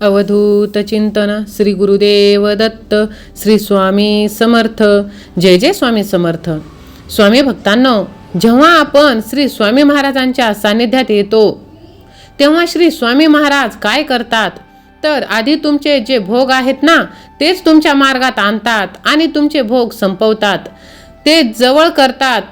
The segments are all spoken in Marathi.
अवधूत चिंतन श्री गुरुदेव दत्त श्री स्वामी समर्थ. जय जय स्वामी समर्थ. स्वामी भक्तांनो जेव्हा आपण श्री स्वामी महाराजांच्या सान्निध्यात येतो तेव्हा श्री स्वामी महाराज काय करतात? तर आधी तुमचे जे भोग आहेत ना तेच तुमच्या मार्गात आणतात आणि तुमचे भोग संपवतात. ते जवळ करतात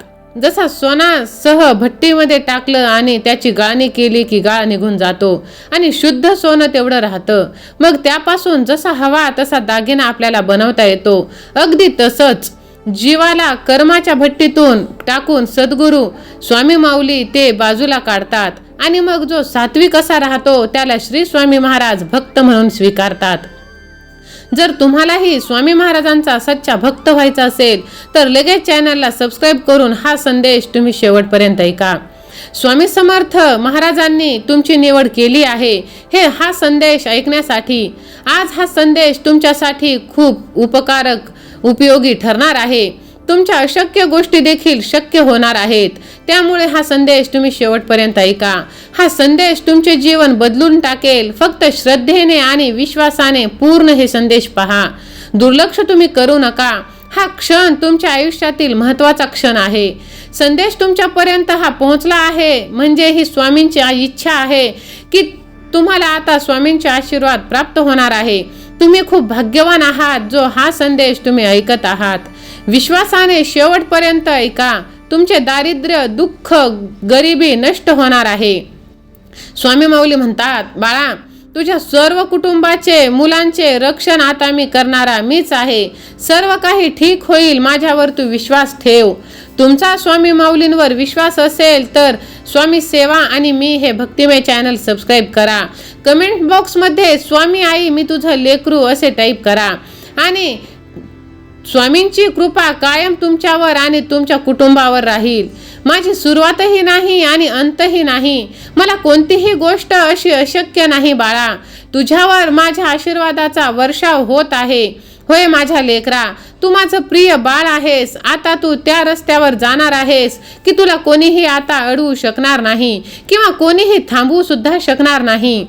जसा सोनासह भट्टीमध्ये टाकलं आणि त्याची गाळणी केली की गाळ निघून जातो. आणि शुद्ध सोनं तेवढं राहतं. मग त्यापासून जसा हवा तसा दागिना आपल्याला बनवता येतो. अगदी तसंच जीवाला कर्माच्या भट्टीतून टाकून सद्गुरू स्वामी माऊली ते बाजूला काढतात. आणि मग जो सात्विक असा राहतो त्याला श्री स्वामी महाराज भक्त म्हणून स्वीकारतात. जर तुम्हालाही स्वामी महाराजांचा सच्चा भक्त व्हायचा असेल तर लगेच चॅनलला सबस्क्राईब करून हा संदेश तुम्ही शेवटपर्यंत ऐका. स्वामी समर्थ महाराजांनी तुमची निवड केली आहे हे हा संदेश ऐकण्यासाठी. आज हा संदेश तुमच्यासाठी खूप उपकारक उपयोगी ठरणार आहे. तुमच्या अशक्य गोष्टी देखील शक्य होणार आहेत. त्यामुळे हा संदेश तुम्ही शेवटपर्यंत ऐका. हा संदेश तुमचे जीवन बदलून टाकेल. फक्त श्रद्धेने आणि विश्वासाने पूर्ण हे संदेश पहा. दुर्लक्ष तुम्ही करू नका. हा क्षण तुमच्या आयुष्यातील महत्त्वाचा क्षण आहे. संदेश तुमच्यापर्यंत हा पोहोचला आहे. म्हणजे ही स्वामींची इच्छा आहे की तुम्हाला आता स्वामींचे आशीर्वाद प्राप्त होणार आहे. तुम्ही खूप भाग्यवान आहात जो हा संदेश तुम्ही ऐकत आहात. विश्वासाने शेवटपर्यंत ऐका तुमचे दारिद्र्य दुःख गरिबी नष्ट होणार आहे. स्वामी माऊली म्हणतात बाळा तुझ्या सर्व कुटुंबाचे मुलांचे रक्षण आता मी करणारा मीच आहे. सर्व काही ठीक होईल माझ्यावर तू विश्वास ठेव. तुमचा स्वामी माऊलींवर विश्वास असेल तर स्वामी सेवा आणि मी हे भक्तिमय चॅनल सबस्क्राईब करा. कमेंट बॉक्समध्ये स्वामी आई मी तुझं लेकरू असे टाईप करा. आणि स्वामींची कृपा कायम तुमच्यावर आणि तुमच्या कुटुंबावर राहील. माझी सुरुवातही नाही आणि अंतही नाही. मला कोणतीही गोष्ट अशी अशक्य नाही बाळा. तुझ्यावर माझ्या आशीर्वादाचा वर्षाव होत आहे. होय माझ्या लेकरा तू माझं प्रिय बाळ आहेस. आता तू त्या रस्त्यावर जाणार आहेस की तुला कोणीही आता अडवू शकणार नाही किंवा कोणीही थांबवू सुद्धा शकणार नाही.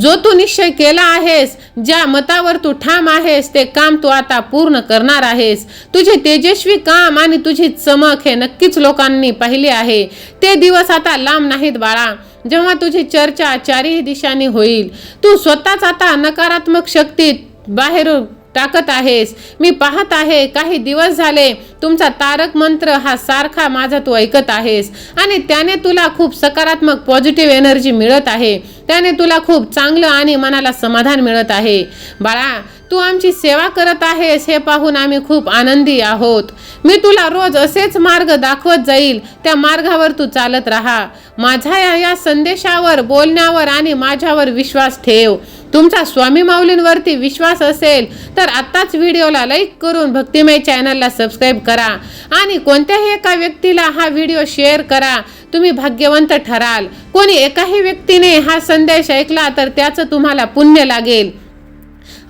जो तू निश्चय केला आहेस ज्या मतावर तू ठाम आहेस ते काम तू आता पूर्ण करणार आहेस. तुझे तेजस्वी काम आणि तुझी चमक हे नक्कीच लोकांनी पाहिले आहे. ते दिवस आता लांब नाहीत बाळा. जेव्हा तुझी चर्चा चारही दिशांनी होईल. तू स्वतःच आता नकारात्मक शक्तीत बाहेर टाकत आहेस. मी पाहत आहे काही दिवस झाले तुमचा तारक मंत्र हा सारखा माझा तू ऐकत आहेस. आणि त्याने तुला खूप सकारात्मक पॉझिटिव्ह एनर्जी मिळत आहे. त्याने तुला खूप चांगलं आणि मनाला समाधान मिळत आहे. बाळा तू आमची सेवा करत आहेस हे पाहून आम्ही खूप आनंदी आहोत. मी तुला रोज असेच मार्ग दाखवत जाईल त्या मार्गावर तू चालत राहा. माझ्या या- या संदेशावर बोलण्यावर आणि माझ्यावर विश्वास ठेव. तुमचा स्वामी माऊलींवरती विश्वास असेल तर आत्ताच व्हिडिओला लाईक करून भक्तिमय चॅनलला सबस्क्राईब करा आणि कोणत्याही एका व्यक्तीला हा व्हिडिओ शेअर करा. तुम्ही भाग्यवंत ठराल. कोणी एकाही व्यक्तीने हा संदेश ऐकला तर त्याचं तुम्हाला पुण्य लागेल.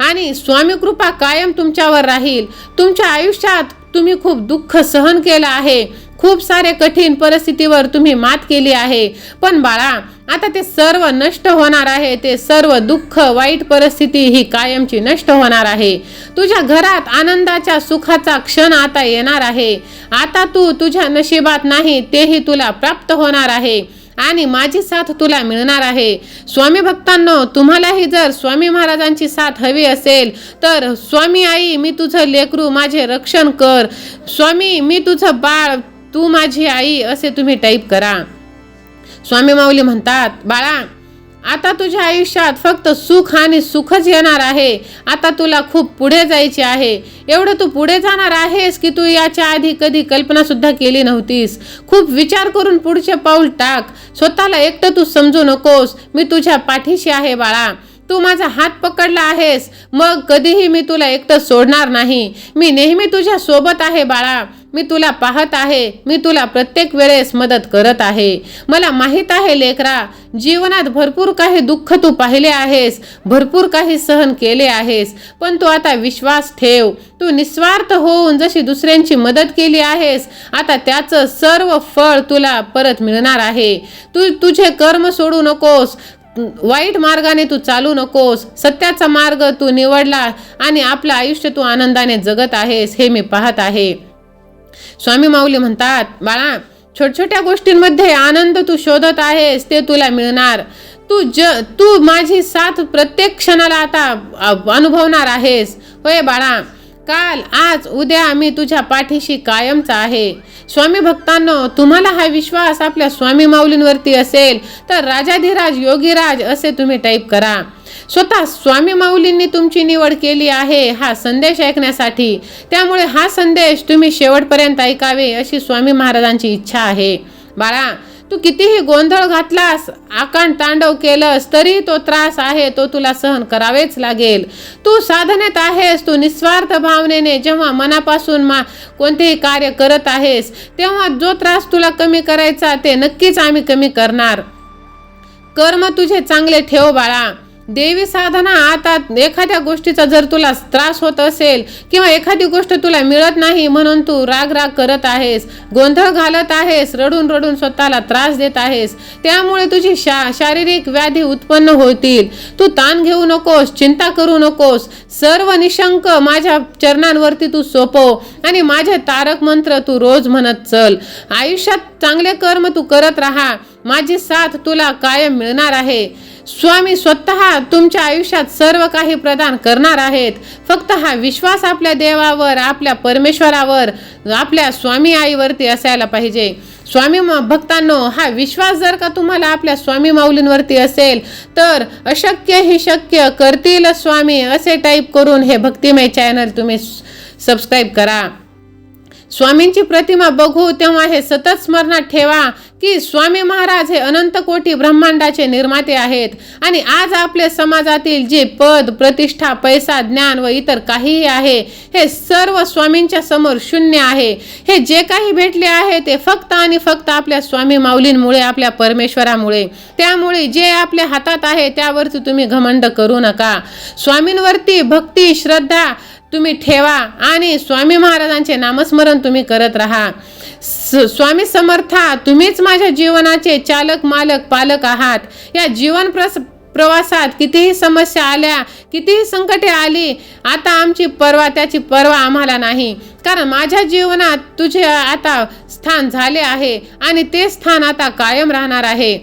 आणि स्वामी कृपा कायम तुमच्यावर राहील. तुमच्या आयुष्यात तुम्ही खूप दुःख सहन केलं आहे. खूप सारे कठीण परिस्थितीवर तुम्ही मात केली आहे. पण बाळा आता ते सर्व नष्ट होणार आहे. ते सर्व दुःख वाईट परिस्थिती ही कायमची नष्ट होणार आहे. तुझ्या घरात आनंदाच्या सुखाचा क्षण आता येणार आहे. आता तू तुझ्या नशिबात नाही तेही तुला प्राप्त होणार आहे. आणि माझी साथ तुला मिळणार आहे. स्वामी भक्तांनो तुम्हालाही जर स्वामी महाराजांची साथ हवी असेल तर स्वामी आई मी तुझं लेकरू माझे रक्षण कर. स्वामी मी तुझं बाळ तू माझी आई असे तुम्ही टाईप करा. स्वामी माऊली म्हणतात बाळा आता तुझ्या आयुष्यात फक्त सुख आणि सुखच येणार आहे. आता तुला खूप पुढे जायचे आहे. एवढं तू पुढे जाणार आहेस की तू याच्या आधी कधी कल्पना सुद्धा केली नव्हतीस. खूप विचार करून पुढचे पाऊल टाक. स्वतःला एकटं तू समजू नकोस. मी तुझ्या पाठीशी आहे बाळा. तू माझा हात पकडला आहेस. मग कधीही मी तुला एकटं सोडणार नाही. मी नेहमी तुझ्या सोबत आहे बाळा. मी तुला पाहत आहे. मी तुला प्रत्येक वेळेस मदत करत आहे. मला माहीत आहे लेकरा जीवनात भरपूर काही दुःख तू पाहिले आहेस. भरपूर काही सहन केले आहेस. पण तू आता विश्वास ठेव. तू निस्वार्थ होऊन जशी दुसऱ्यांची मदत केली आहेस आता त्याचं सर्व फळ तुला परत मिळणार आहे. तू तुझे कर्म सोडू नकोस. वाईट मार्गाने तू चालू नकोस. सत्याचा मार्ग तू निवडला आणि आपलं आयुष्य तू आनंदाने जगत आहेस हे मी पाहत आहे. स्वामी माऊली म्हणतात बाळा छोट छोट्या गोष्टींमध्ये आनंद तू शोधत आहेस ते तुला मिळणार. तू ज तू माझी साथ प्रत्येक क्षणाला आता अनुभवणार आहेस. होय बाळा काल आज उद्या मी तुझ्या पाठीशी कायमचा आहे. स्वामी भक्तांनो तुम्हाला हा विश्वास आपल्या स्वामी माऊलींवरती असेल तर राजाधिराज योगीराज असे तुम्ही टाईप करा. स्वतः स्वामी माऊलींनी तुमची निवड केली आहे हा संदेश ऐकण्यासाठी. त्यामुळे हा संदेश तुम्ही शेवटपर्यंत ऐकावे अशी स्वामी महाराजांची इच्छा आहे. बाळा तू कितीही गोंधळ घातलास आकांड तांडव केलंस तरी तो त्रास आहे तो तुला सहन करावेच लागेल. तू साधनेत आहेस तू निस्वार्थ भावनेने जेव्हा मनापासून मा कोणतेही कार्य करत आहेस तेव्हा जो त्रास तुला कमी करायचा ते नक्कीच आम्ही कमी करणार. कर्म तुझे चांगले ठेव बाळा. देवी साधना आता एखाद्या गोष्टीचा जर तुला त्रास होत असेल किंवा एखादी गोष्ट तुला मिळत नाही म्हणून तू राग राग करत आहेस गोंधळ घालत आहेस रडून रडून स्वतःला त्रास देत आहेस त्यामुळे तुझी शा शारीरिक व्याधी उत्पन्न होतील. तू ताण घेऊ नकोस चिंता करू नकोस. सर्व निशंक माझ्या चरणांवरती तू सोपव आणि माझे तारक मंत्र तू रोज म्हणत चल. आयुष्यात चांगले कर्म तू करत राहा. माझी साथ तुला कायम मिळणार आहे. स्वामी स्वतः तुमच्या आयुष्यात सर्व काही प्रदान करणार आहेत. फक्त हा विश्वास आपल्या देवावर आपल्या परमेश्वरावर आपल्या स्वामी आईवरती असायला पाहिजे. स्वामी म- भक्तांनो हा विश्वास जर का तुम्हाला आपल्या स्वामी माऊलींवरती असेल तर अशक्य ही शक्य करतील स्वामी असे टाईप करून हे भक्तिमय चॅनल तुम्ही सबस्क्राईब करा. स्वामींची प्रतिमा बघू तेव्हा हे सतत स्मरणात ठेवा की स्वामी महाराज हे अनंत कोटी ब्रह्मांडाचे निर्माते आहेत. आणि आज आपल्या समाजातील जे पद प्रतिष्ठा पैसा ज्ञान व इतर काहीही आहे हे सर्व स्वामींच्या समोर शून्य आहे. हे जे काही भेटले आहे ते फक्त आणि फक्त आपल्या स्वामी माऊलींमुळे आपल्या परमेश्वरामुळे. त्यामुळे जे आपल्या हातात आहे त्यावरती तुम्ही घमंड करू नका. स्वामींवरती भक्ती श्रद्धा तुम्ही ठेवा आणि स्वामी महाराजांचे नामस्मरण तुम्ही करत राहा. स- स्वामी समर्था तुम्हीच माझ्या जीवनाचे चालक मालक पालक आहात. या जीवन प्रस प्रवासात कितीही समस्या आल्या कितीही संकटे आली आता आमची परवा त्याची परवा आम्हाला नाही. कारण माझ्या जीवनात तुझे आता स्थान झाले आहे आणि ते स्थान आता कायम राहणार आहे.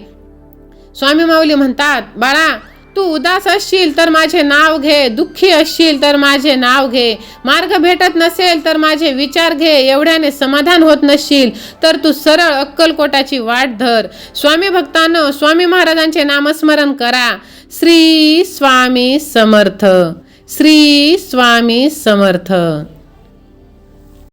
स्वामी माऊली म्हणतात बाळा तू उदास असशील तर माझे नाव घे दुःखी असशील तर माझे नाव घे. मार्ग भेटत नसेल तर माझे विचार घे एवढ्याने समाधान होत नसशील तर तू सरळ अक्कलकोटाची वाट धर. स्वामी भक्तानं स्वामी महाराजांचे नामस्मरण करा. श्री स्वामी समर्थ श्री स्वामी समर्थ.